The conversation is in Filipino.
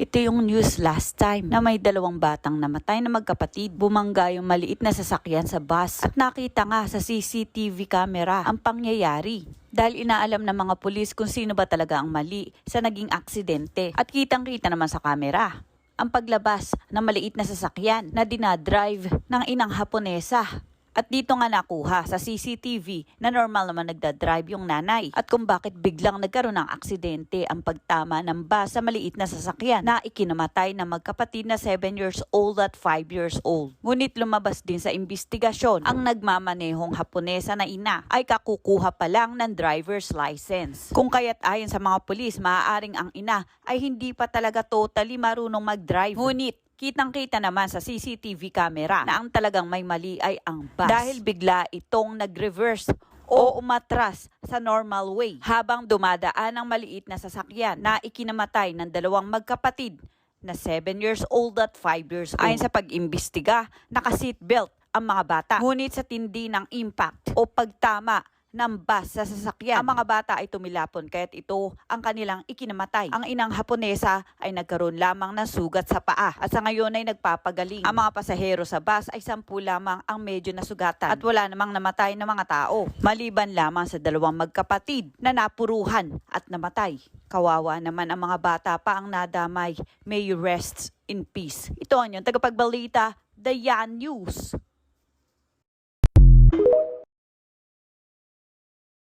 Ito yung news last time na may dalawang batang namatay na magkapatid. Bumangga yung maliit na sasakyan sa bus at nakita nga sa CCTV camera ang pangyayari. Dahil inaalam ng mga pulis kung sino ba talaga ang mali sa naging aksidente. At kitang-kita naman sa camera ang paglabas ng maliit na sasakyan na dinadrive ng inang Haponesa. At dito nga nakuha sa CCTV na normal naman nagdadrive yung nanay. At kung bakit biglang nagkaroon ng aksidente ang pagtama ng bus sa maliit na sasakyan na ikinamatay ng magkapatid na 7 years old at 5 years old. Ngunit lumabas din sa investigasyon ang nagmamanehong Haponesa na ina ay kakukuha pa lang ng driver's license. Kung kaya't ayon sa mga pulis, maaaring ang ina ay hindi pa talaga totally marunong mag-drive. Ngunit Kitang-kita naman sa CCTV camera na ang talagang may mali ay ang bus. Dahil bigla itong nag-reverse o umatras sa normal way habang dumadaan ang maliit na sasakyan na ikinamatay ng dalawang magkapatid na 7 years old at 5 years old. Ayon sa pag-imbestiga, naka-seatbelt ang mga bata. Ngunit sa tindi ng impact o pagtama ng bus sa sasakyan. Ang mga bata ay tumilapon kaya't ito ang kanilang ikinamatay. Ang inang Haponesa ay nagkaroon lamang ng sugat sa paa at sa ngayon ay nagpapagaling. Ang mga pasahero sa bus ay sampu lamang ang medyo nasugatan at wala namang namatay na mga tao. Maliban lamang sa dalawang magkapatid na napuruhan at namatay. Kawawa naman ang mga bata pa ang nadamay. May you rest in peace. Ito ang yung tagapagbalita, The Yan News.